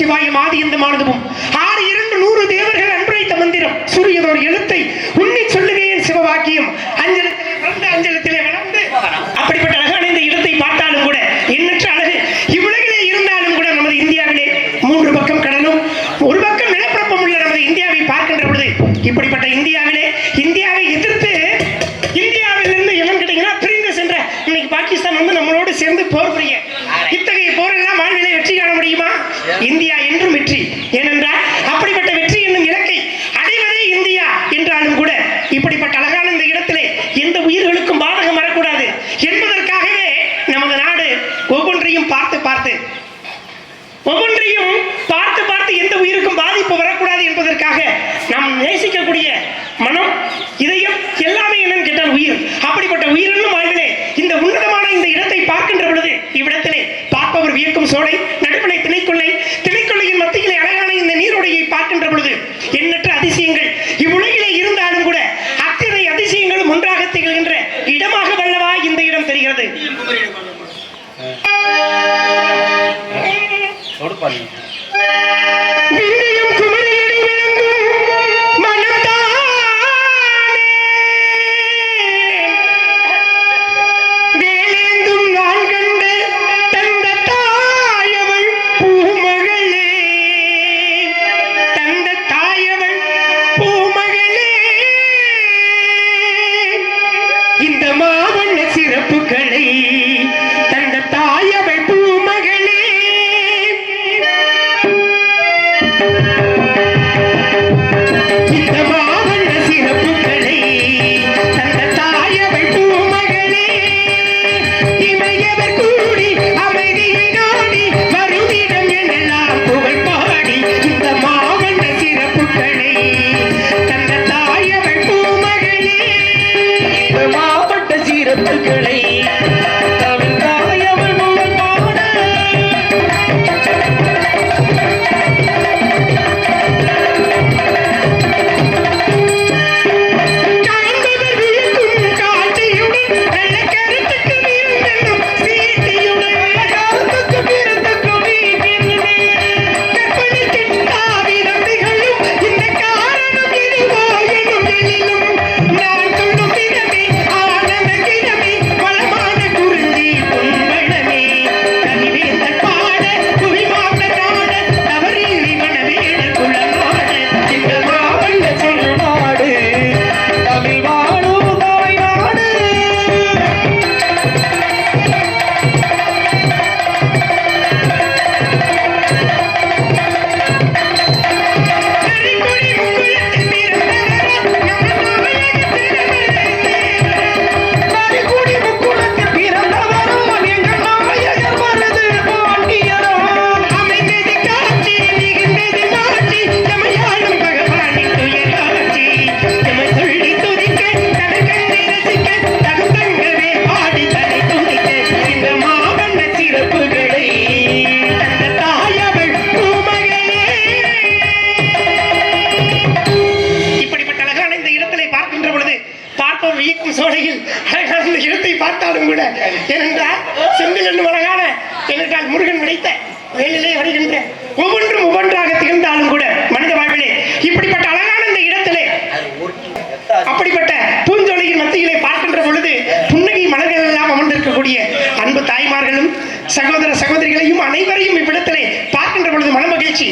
நமச்சிவாய மாதியந்தமானதுவும் ஆறு இரண்டு நூறு தேவர்கள் அன்புரைத்த மந்திரம். சூரியதோர் எழுத்தை உன்னை சொல்லுவேன் சிவவாக்கியம். வெற்றி காண முடியுமா? இந்தியா என்றும் வெற்றி. ஏனென்றால் கட்சி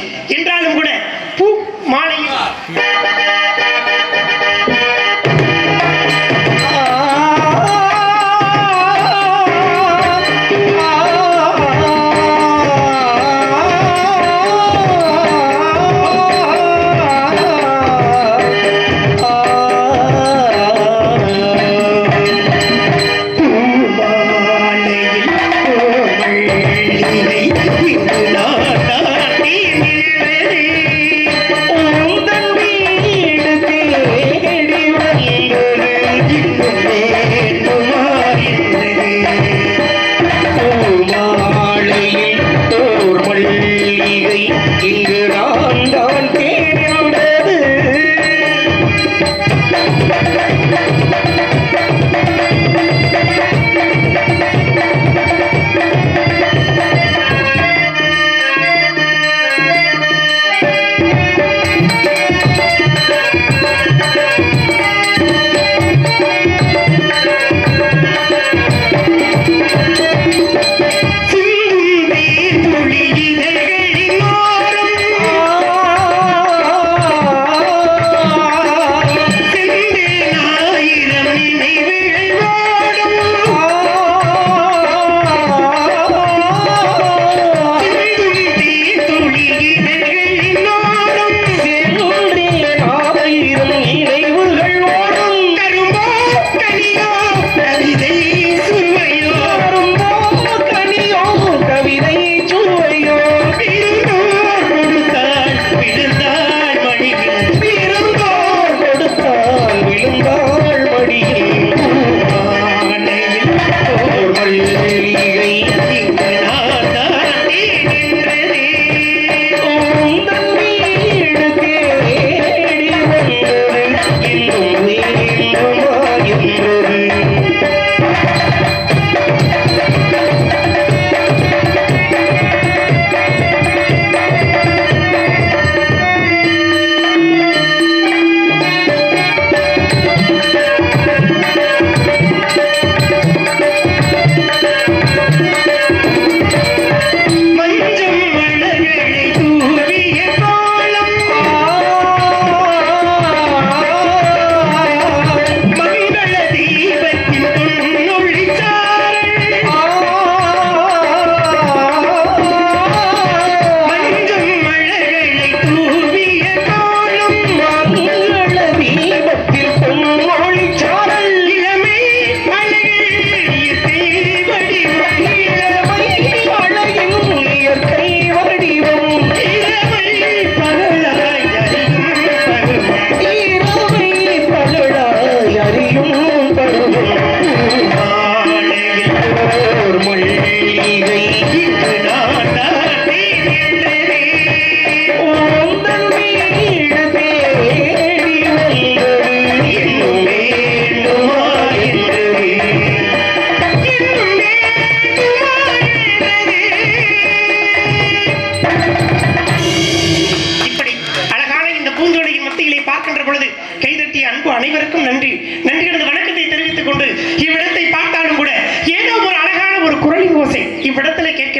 profe, ¿y verdad le que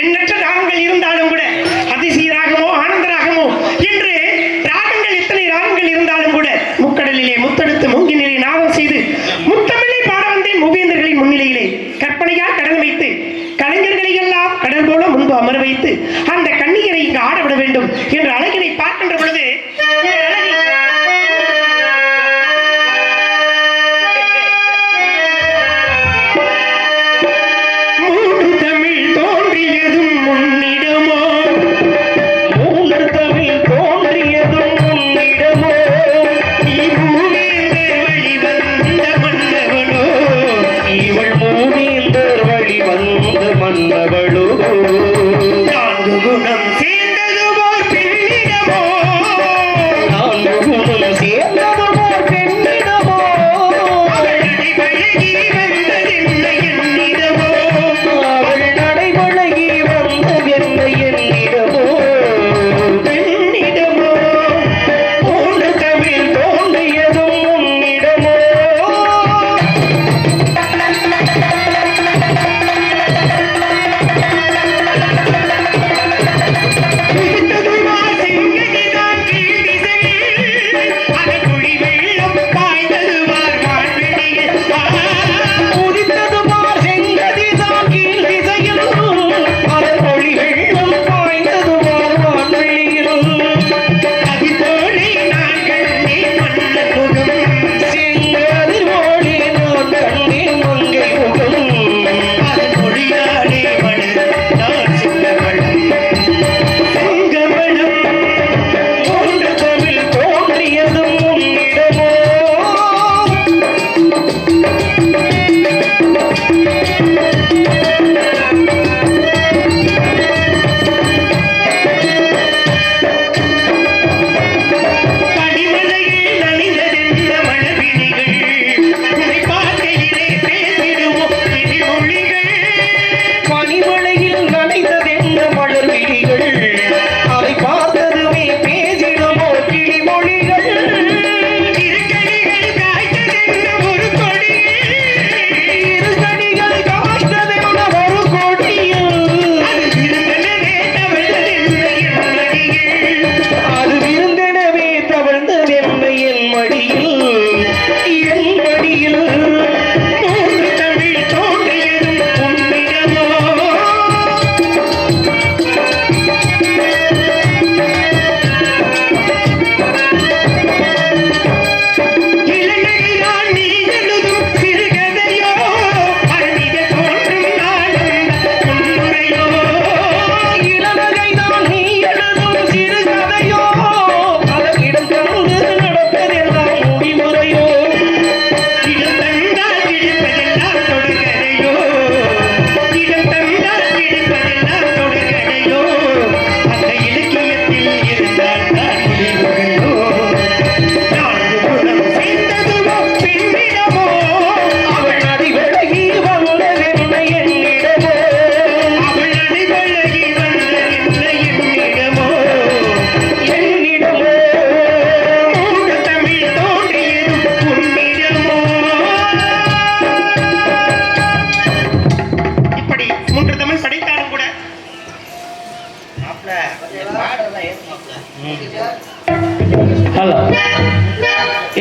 எண்ணற்ற ராகங்கள் இருந்தாலும் கூட அதிசய ராகமோ ஆனந்த ராகமோ என்று ராகங்கள் எத்தனை ராகங்கள் இருந்தாலும் கூட முக்கடலிலே முத்தெடுத்து மூங்கினிலே நாதம் செய்து முத்தமிழை பாட வந்தேன் முன்னிலையிலே. கற்பனையா கடன் வைத்து கலைஞர்களை எல்லாம் கடல் போல முன்பு அமர வைத்து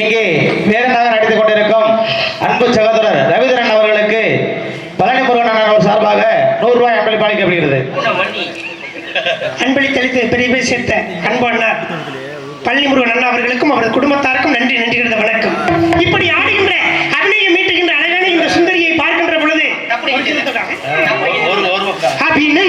இங்கே வேடனாக நடித்து கொண்டிருக்கும் அன்பு சகோதரர் ரவிதரன் அவர்களுக்கு பழனி முருகன் சார்பாக நூறு ரூபாய் அன்பளிப்பு அளிக்கப்படுகிறது. அன்பளி தெளித்து பெரிய சேர்த்த அன்பு அண்ணா பழனி முருகன் அண்ணா அவர்களுக்கும் அவரது குடும்பத்தாருக்கும் நன்றி நன்றிகிறது வணக்கம். இப்படி ஆடுகின்ற அகனையை மீட்டுகின்ற அழகான இந்த சுந்தரியை பார்க்கின்ற பொழுது அப்படின்னு